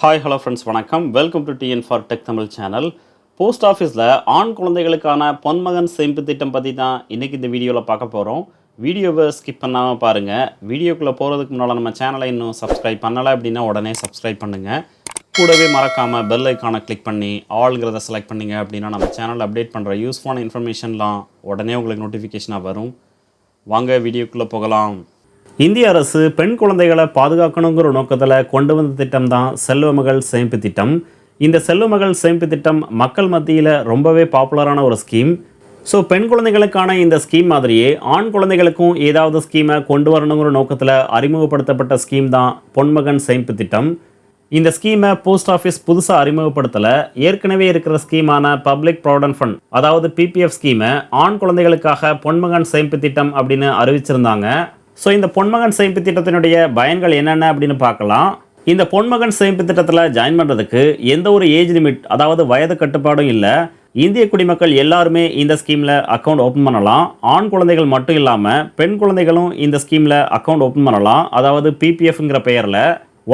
Hi hello friends வணக்கம். Welcome to TN for tech Tamil channel post ஆஃபீஸில் ஆண் குழந்தைகளுக்கான பொன்மகன் சேமிப்பு திட்டம் பற்றி தான் இன்றைக்கி இந்த வீடியோவில் பார்க்க போகிறோம் வீடியோவை ஸ்கிப் பண்ணாமல் பாருங்கள் வீடியோக்குள்ளே போகிறதுக்கு முன்னால் நம்ம சேனலை இன்னும் சப்ஸ்கிரைப் பண்ணலை அப்படின்னா உடனே சப்ஸ்கிரைப் பண்ணுங்கள் கூடவே மறக்காமல் பெல் ஐக்கானை கிளிக் பண்ணி ஆளுங்கிறத செலக்ட் பண்ணிங்க அப்படின்னா நம்ம சேனல் அப்டேட் பண்ணுற யூஸ்ஃபுல்லான இன்ஃபர்மேஷன்லாம் உடனே உங்களுக்கு நோட்டிஃபிகேஷனாக வரும். வாங்க வீடியோக்குள்ளே போகலாம். இந்திய அரசு பெண் குழந்தைகளை பாதுகாக்கணுங்கிற நோக்கத்தில் கொண்டு வந்த திட்டம் தான் செல்வமகள் சேமிப்பு திட்டம். இந்த செல்வமகள் சேமிப்பு திட்டம் மக்கள் மத்தியில் ரொம்பவே பாப்புலரான ஒரு ஸ்கீம் ஸோ பெண் குழந்தைகளுக்கான இந்த ஸ்கீம் மாதிரியே ஆண் குழந்தைகளுக்கும் ஏதாவது ஸ்கீமை கொண்டு வரணுங்கிற நோக்கத்தில் அறிமுகப்படுத்தப்பட்ட ஸ்கீம் தான் பொன்மகன் சேமிப்பு திட்டம். இந்த ஸ்கீமை போஸ்ட் ஆஃபீஸ் புதுசாக அறிமுகப்படுத்தலை. ஏற்கனவே இருக்கிற ஸ்கீமான பப்ளிக் ப்ராவிடன்ட் ஃபண்ட் அதாவது பிபிஎஃப் ஸ்கீமை ஆண் குழந்தைகளுக்காக பொன்மகன் சேமிப்பு திட்டம் அப்படின்னு அறிவிச்சிருந்தாங்க. ஸோ இந்த பொன்மகன் சேமிப்பு திட்டத்தினுடைய பயன்கள் என்னென்ன அப்படின்னு பார்க்கலாம். இந்த பொன்மகன் சேமிப்பு திட்டத்தில் ஜாயின் பண்ணுறதுக்கு எந்த ஒரு ஏஜ் லிமிட் அதாவது வயது கட்டுப்பாடும் இல்லை. இந்திய குடிமக்கள் எல்லாருமே இந்த ஸ்கீமில் அக்கௌண்ட் ஓப்பன் பண்ணலாம். ஆண் குழந்தைகள் மட்டும் இல்லாமல் பெண் குழந்தைகளும் இந்த ஸ்கீமில் அக்கௌண்ட் ஓப்பன் பண்ணலாம். அதாவது பிபிஎஃப்ங்கிற பெயரில்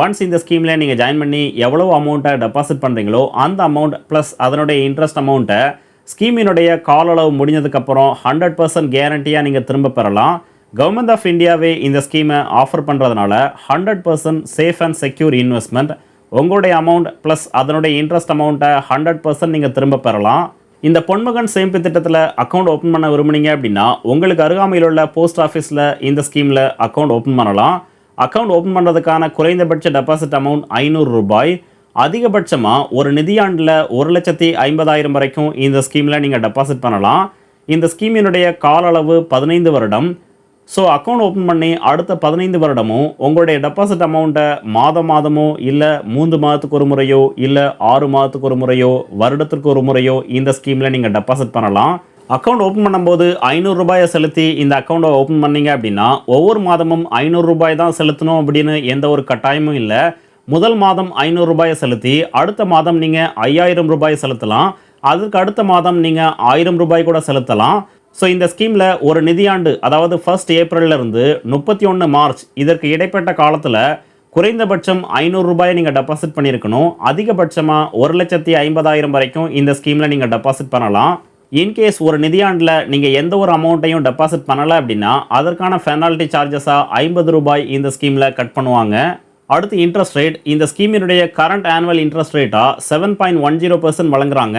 ஒன்ஸ் இந்த ஸ்கீமில் நீங்கள் ஜாயின் பண்ணி எவ்வளோ அமௌண்ட்டை டெபாசிட் பண்ணுறீங்களோ அந்த அமௌண்ட் ப்ளஸ் அதனுடைய இன்ட்ரெஸ்ட் அமௌண்ட்டை ஸ்கீமினுடைய கால அளவு முடிஞ்சதுக்கப்புறம் ஹண்ட்ரட் பர்சன்ட் கேரண்டியாக நீங்கள் திரும்ப பெறலாம். கவர்மெண்ட் ஆஃப் இந்தியாவே இந்த ஸ்கீமை ஆஃபர் பண்ணுறதுனால hundred percent safe and secure investment உங்களுடைய அமௌண்ட் ப்ளஸ் அதனுடைய இன்ட்ரெஸ்ட் அமௌண்ட்டை ஹண்ட்ரட் பர்சன்ட் நீங்கள் திரும்ப பெறலாம். இந்த பொன்மகன் சேமிப்பு திட்டத்தில் அக்கௌண்ட் ஓப்பன் பண்ண விரும்புனீங்க அப்படின்னா உங்களுக்கு அருகாமையில் உள்ள போஸ்ட் ஆஃபீஸில் இந்த ஸ்கீமில் அக்கௌண்ட் ஓப்பன் பண்ணலாம். அக்கௌண்ட் ஓப்பன் பண்ணுறதுக்கான குறைந்தபட்ச டெபாசிட் அமௌண்ட் ஐநூறு ரூபாய். அதிகபட்சமாக ஒரு நிதியாண்டில் ஒரு லட்சத்தி ஐம்பதாயிரம் வரைக்கும் இந்த ஸ்கீமில் நீங்கள் டெபாசிட் பண்ணலாம். இந்த ஸ்கீமினுடைய கால அளவு பதினைந்து வருடம். ஸோ அக்கௌண்ட் ஓப்பன் பண்ணி அடுத்த பதினைந்து வருடமும் உங்களுடைய டெபாசிட் அமௌண்ட்டை மாதம் மாதமோ இல்லை மூன்று மாதத்துக்கு ஒரு முறையோ இல்லை ஆறு மாதத்துக்கு ஒரு முறையோ வருடத்திற்கு ஒரு முறையோ இந்த ஸ்கீமில் நீங்கள் டெபாசிட் பண்ணலாம். அக்கௌண்ட் ஓப்பன் பண்ணும்போது ஐநூறு ரூபாயை செலுத்தி இந்த அக்கௌண்ட்டை ஓப்பன் பண்ணீங்க அப்படின்னா ஒவ்வொரு மாதமும் ஐநூறு ரூபாய் தான் செலுத்தணும் அப்படின்னு எந்த ஒரு கட்டாயமும் இல்லை. முதல் மாதம் ஐநூறு ரூபாயை செலுத்தி அடுத்த மாதம் நீங்கள் ஐயாயிரம் ரூபாய் செலுத்தலாம். அதுக்கு அடுத்த மாதம் நீங்கள் ஆயிரம் ரூபாய் கூட செலுத்தலாம். ஸோ இந்த ஸ்கீமில் ஒரு நிதியாண்டு அதாவது ஃபர்ஸ்ட் ஏப்ரல்லேருந்து முப்பத்தி ஒன்று மார்ச் இதற்கு இடைப்பட்ட காலத்தில் குறைந்தபட்சம் ஐநூறு ரூபாயை நீங்கள் டெபாசிட் பண்ணியிருக்கணும். அதிகபட்சமாக ஒரு லட்சத்தி ஐம்பதாயிரம் வரைக்கும் இந்த ஸ்கீமில் நீங்கள் டெபாசிட் பண்ணலாம். இன்கேஸ் ஒரு நிதியாண்டில் நீங்கள் எந்த ஒரு அமௌண்ட்டையும் டெபாசிட் பண்ணலை அப்படின்னா அதற்கான பெனால்ட்டி சார்ஜஸாக ஐம்பது ரூபாய் இந்த ஸ்கீமில் கட் பண்ணுவாங்க. அடுத்து இன்ட்ரெஸ்ட் ரேட் இந்த ஸ்கீமினுடைய கரண்ட் ஆனுவல் இன்ட்ரெஸ்ட் ரேட்டாக seven point one zero percent வழங்குறாங்க.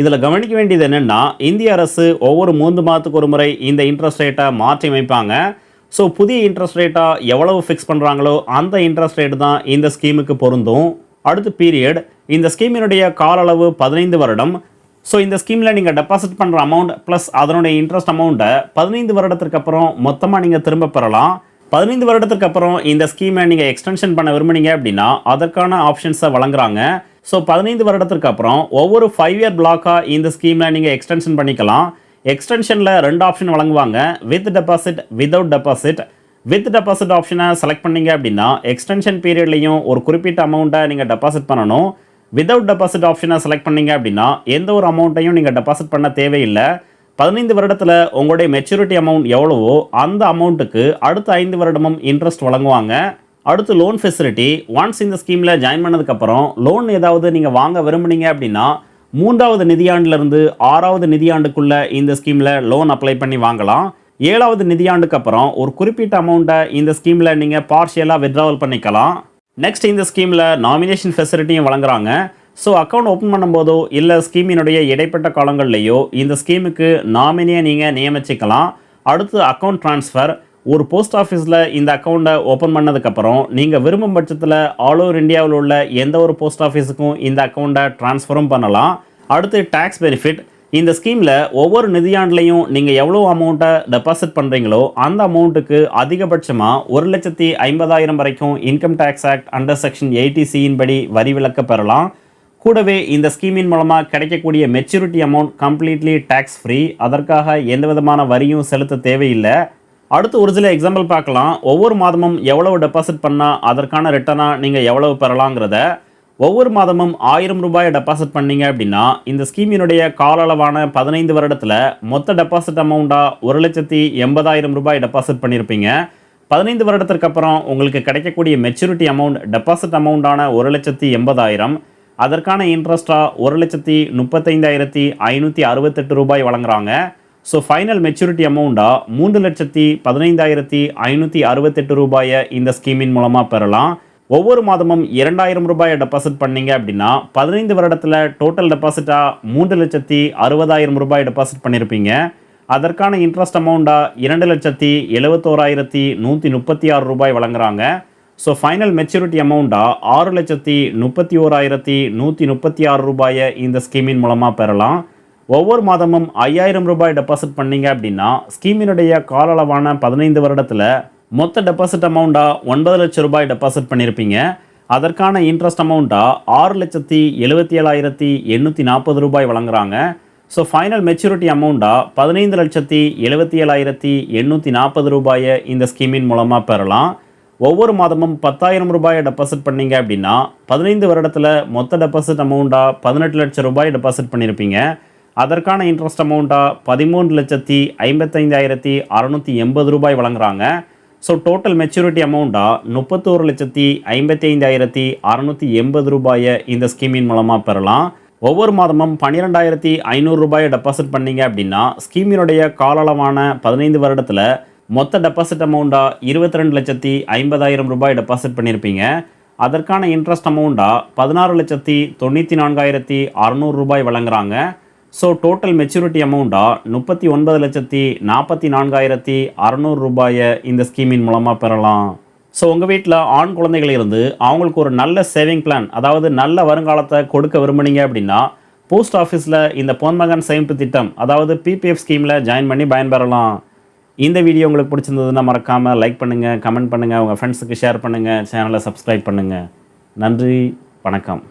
இதில் கவனிக்க வேண்டியது என்னென்னா இந்திய அரசு ஒவ்வொரு மூன்று மாதத்துக்கு ஒரு முறை இந்த இன்ட்ரெஸ்ட் ரேட்டை மாற்றி அமைப்பாங்க. ஸோ புதிய இன்ட்ரெஸ்ட் ரேட்டாக எவ்வளவு ஃபிக்ஸ் பண்ணுறாங்களோ அந்த இன்ட்ரெஸ்ட் ரேட் தான் இந்த ஸ்கீமுக்கு பொருந்தும். அடுத்து பீரியட் இந்த ஸ்கீமினுடைய கால அளவு பதினைந்து வருடம். ஸோ இந்த ஸ்கீமில் நீங்கள் டெபாசிட் பண்ணுற அமௌண்ட் ப்ளஸ் அதனுடைய இன்ட்ரெஸ்ட் அமௌண்ட்டை பதினைந்து வருடத்திற்கு அப்புறம் மொத்தமாக நீங்கள் திரும்ப பெறலாம். பதினைந்து வருடத்துக்கு அப்புறம் இந்த ஸ்கீமை நீங்கள் எக்ஸ்டென்ஷன் பண்ண விரும்புனீங்க அப்படின்னா அதற்கான ஆப்ஷன்ஸை வழங்குறாங்க. ஸோ பதினைந்து வருடத்திற்கு அப்புறம் ஒவ்வொரு ஃபைவ் இயர் பிளாக்காக இந்த ஸ்கீமில் நீங்கள் எக்ஸ்டென்ஷன் பண்ணிக்கலாம். எக்ஸ்டென்ஷனில் ரெண்டு option வழங்குவாங்க. With deposit without deposit with deposit ஆப்ஷனை செலக்ட் பண்ணீங்க அப்படின்னா எக்ஸ்டென்ஷன் பீரியட்லையும் ஒரு குறிப்பிட்ட அமௌண்ட்டை நீங்கள் டெபாசிட் பண்ணணும். வித்தவுட் டெபாசிட் ஆப்ஷனை செலக்ட் பண்ணீங்க அப்படின்னா எந்த ஒரு அமௌண்ட்டையும் நீங்கள் டெபாசிட் பண்ண தேவையில்லை. பதினைந்து வருடத்தில் உங்களுடைய மெச்சூரிட்டி அமௌண்ட் எவ்வளவோ அந்த அமௌண்ட்டுக்கு அடுத்த ஐந்து வருடமும் இன்ட்ரெஸ்ட் வழங்குவாங்க. அடுத்து லோன் ஃபெசிலிட்டி ஒன்ஸ் இந்த ஸ்கீமில் ஜாயின் பண்ணதுக்கப்புறம் லோன் ஏதாவது நீங்கள் வாங்க விரும்புனீங்க அப்படின்னா மூன்றாவது நிதியாண்டிலிருந்து ஆறாவது நிதியாண்டுக்குள்ளே இந்த ஸ்கீமில் லோன் அப்ளை பண்ணி வாங்கலாம். ஏழாவது நிதியாண்டுக்கு அப்புறம் ஒரு குறிப்பிட்ட அமௌண்ட்டை இந்த ஸ்கீமில் நீங்கள் பார்ஷியலாக வித்ட்ராவல் பண்ணிக்கலாம். நெக்ஸ்ட் இந்த ஸ்கீமில் நாமினேஷன் ஃபெசிலிட்டியும் வழங்குறாங்க. ஸோ அக்கௌண்ட் ஓப்பன் பண்ணும்போதோ இல்லை ஸ்கீமினுடைய இடைப்பட்ட காலங்கள்லையோ இந்த ஸ்கீமுக்கு நாமினியை நீங்கள் நியமிச்சிக்கலாம். அடுத்து அக்கௌண்ட் ட்ரான்ஸ்ஃபர் ஒரு போஸ்ட் ஆஃபீஸில் இந்த அக்கௌண்ட்டை ஓப்பன் பண்ணதுக்கப்புறம் நீங்கள் விரும்பும் பட்சத்தில் ஆல் ஓவர் இந்தியாவில் உள்ள எந்த ஒரு போஸ்ட் ஆஃபீஸுக்கும் இந்த அக்கௌண்ட்டை ட்ரான்ஸ்ஃபரும் பண்ணலாம். அடுத்து டேக்ஸ் பெனிஃபிட் இந்த ஸ்கீமில் ஒவ்வொரு நிதியாண்டுலையும் நீங்கள் எவ்வளோ அமௌண்ட்டை டெபாசிட் பண்ணுறீங்களோ அந்த அமௌண்ட்டுக்கு அதிகபட்சமாக ஒரு லட்சத்தி ஐம்பதாயிரம் வரைக்கும் income tax act under section eighty சியின் படி வரி விலக்க பெறலாம். கூடவே இந்த ஸ்கீமின் மூலமாக கிடைக்கக்கூடிய maturity amount completely tax free அதற்காக எந்த விதமான வரியும் செலுத்த தேவையில்லை. அடுத்து ஒரு சில எக்ஸாம்பிள் பார்க்கலாம். ஒவ்வொரு மாதமும் எவ்வளவு டெபாசிட் பண்ணால் அதற்கான ரிட்டனாக நீங்கள் எவ்வளவு பெறலாங்கிறத. ஒவ்வொரு மாதமும் ஆயிரம் ரூபாயை டெபாசிட் பண்ணீங்க அப்படின்னா இந்த ஸ்கீமினுடைய கால அளவான பதினைந்து வருடத்தில் மொத்த டெபாசிட் அமௌண்ட்டாக ஒரு லட்சத்தி எண்பதாயிரம் ரூபாய் டெபாசிட் பண்ணியிருப்பீங்க பதினைந்து வருடத்திற்கு அப்புறம் உங்களுக்கு கிடைக்கக்கூடிய மெச்சூரிட்டி அமௌண்ட் டெபாசிட் அமௌண்ட்டான ஒரு லட்சத்தி எண்பதாயிரம். அதற்கான இன்ட்ரெஸ்ட்டாக ஒரு லட்சத்தி முப்பத்தைந்தாயிரத்தி ஐநூற்றி அறுபத்தெட்டு ரூபாய் வழங்குறாங்க. ஸோ ஃபைனல் மெச்சூரிட்டி அமௌண்ட்டாக மூன்று லட்சத்தி பதினைந்தாயிரத்தி ஐநூற்றி அறுபத்தெட்டு ரூபாயை இந்த ஸ்கீமின் மூலமாக பெறலாம். ஒவ்வொரு மாதமும் இரண்டாயிரம் ரூபாயை டெபாசிட் பண்ணீங்க அப்படின்னா பதினைந்து வருடத்தில் டோட்டல் டெபாசிட்டாக மூன்று லட்சத்தி அறுபதாயிரம் ரூபாய் டெபாசிட் பண்ணியிருப்பீங்க அதற்கான இன்ட்ரெஸ்ட் அமௌண்ட்டாக இரண்டு லட்சத்தி எழுபத்தோராயிரத்தி நூற்றி முப்பத்தி ஆறு ரூபாய் வழங்குறாங்க. ஸோ ஃபைனல் மெச்சூரிட்டி அமௌண்ட்டாக ஆறு லட்சத்தி முப்பத்தி ஓராயிரத்தி நூற்றி முப்பத்தி ஆறு ரூபாயை இந்த ஸ்கீமின் மூலமாக பெறலாம். ஒவ்வொரு மாதமும் ஐயாயிரம் ரூபாய் டெபாசிட் பண்ணீங்க அப்படின்னா ஸ்கீமினுடைய கால அளவான பதினைந்து வருடத்தில் மொத்த டெபாசிட் அமௌண்ட்டாக ஒன்பது லட்சம் ரூபாய் டெபாசிட் பண்ணியிருப்பீங்க அதற்கான இன்ட்ரெஸ்ட் அமௌண்ட்டாக ஆறு லட்சத்தி எழுபத்தி ஏழாயிரத்தி எண்ணூற்றி நாற்பது ரூபாய் வழங்குறாங்க. ஸோ ஃபைனல் மெச்சூரிட்டி அமௌண்ட்டாக பதினைந்து லட்சத்தி எழுபத்தி ஏழாயிரத்தி எண்ணூற்றி நாற்பது ரூபாயை இந்த ஸ்கீமின் மூலமாக பெறலாம். ஒவ்வொரு மாதமும் பத்தாயிரம் ரூபாயை டெபாசிட் பண்ணீங்க அப்படின்னா பதினைந்து வருடத்தில் மொத்த டெபாசிட் அமௌண்ட்டாக பதினெட்டு லட்சம் ரூபாய் டெபாசிட் பண்ணியிருப்பீங்க அதற்கான இன்ட்ரெஸ்ட் அமௌண்ட்டாக பதிமூன்று லட்சத்தி ஐம்பத்தைந்தாயிரத்தி அறநூற்றி எண்பது ரூபாய் வழங்குறாங்க. ஸோ டோட்டல் மெச்சூரிட்டி அமௌண்ட்டாக முப்பத்தோரு லட்சத்தி ஐம்பத்தி ஐந்தாயிரத்தி அறநூற்றி எண்பது ரூபாயை இந்த ஸ்கீமின் மூலமாக பெறலாம். ஒவ்வொரு மாதமும் பன்னிரெண்டாயிரத்தி ஐநூறு ரூபாயை டெபாசிட் பண்ணீங்க அப்படின்னா ஸ்கீமினுடைய காலளவான பதினைந்து வருடத்தில் மொத்த டெபாசிட் அமௌண்ட்டாக இருபத்தி ரெண்டு லட்சத்தி ஐம்பதாயிரம் ரூபாய் டெபாசிட் பண்ணியிருப்பீங்க அதற்கான இன்ட்ரெஸ்ட் அமௌண்ட்டாக பதினாறு லட்சத்தி தொண்ணூற்றி நான்காயிரத்தி அறநூறு ரூபாய் வழங்குறாங்க. ஸோ டோட்டல் மெச்சூரிட்டி அமௌண்ட்டாக முப்பத்தி ஒன்பது லட்சத்தி நாற்பத்தி நான்காயிரத்தி அறநூறு ரூபாயை இந்த ஸ்கீமின் மூலமாக பெறலாம். ஸோ உங்கள் வீட்டில் ஆண் குழந்தைகள் இருந்து அவங்களுக்கு ஒரு நல்ல சேவிங் பிளான் அதாவது நல்ல வருங்காலத்தை கொடுக்க விரும்புனீங்க அப்படின்னா போஸ்ட் ஆஃபீஸில் இந்த பொன்மகன் சேமிப்பு திட்டம் அதாவது பிபிஎஃப் ஸ்கீமில் ஜாயின் பண்ணி பயன்பெறலாம். இந்த வீடியோ உங்களுக்கு பிடிச்சிருந்ததுன்னா மறக்காமல் லைக் பண்ணுங்கள் கமெண்ட் பண்ணுங்கள் உங்கள் ஃப்ரெண்ட்ஸுக்கு ஷேர் பண்ணுங்கள் சேனலை சப்ஸ்கிரைப் பண்ணுங்கள் நன்றி வணக்கம்.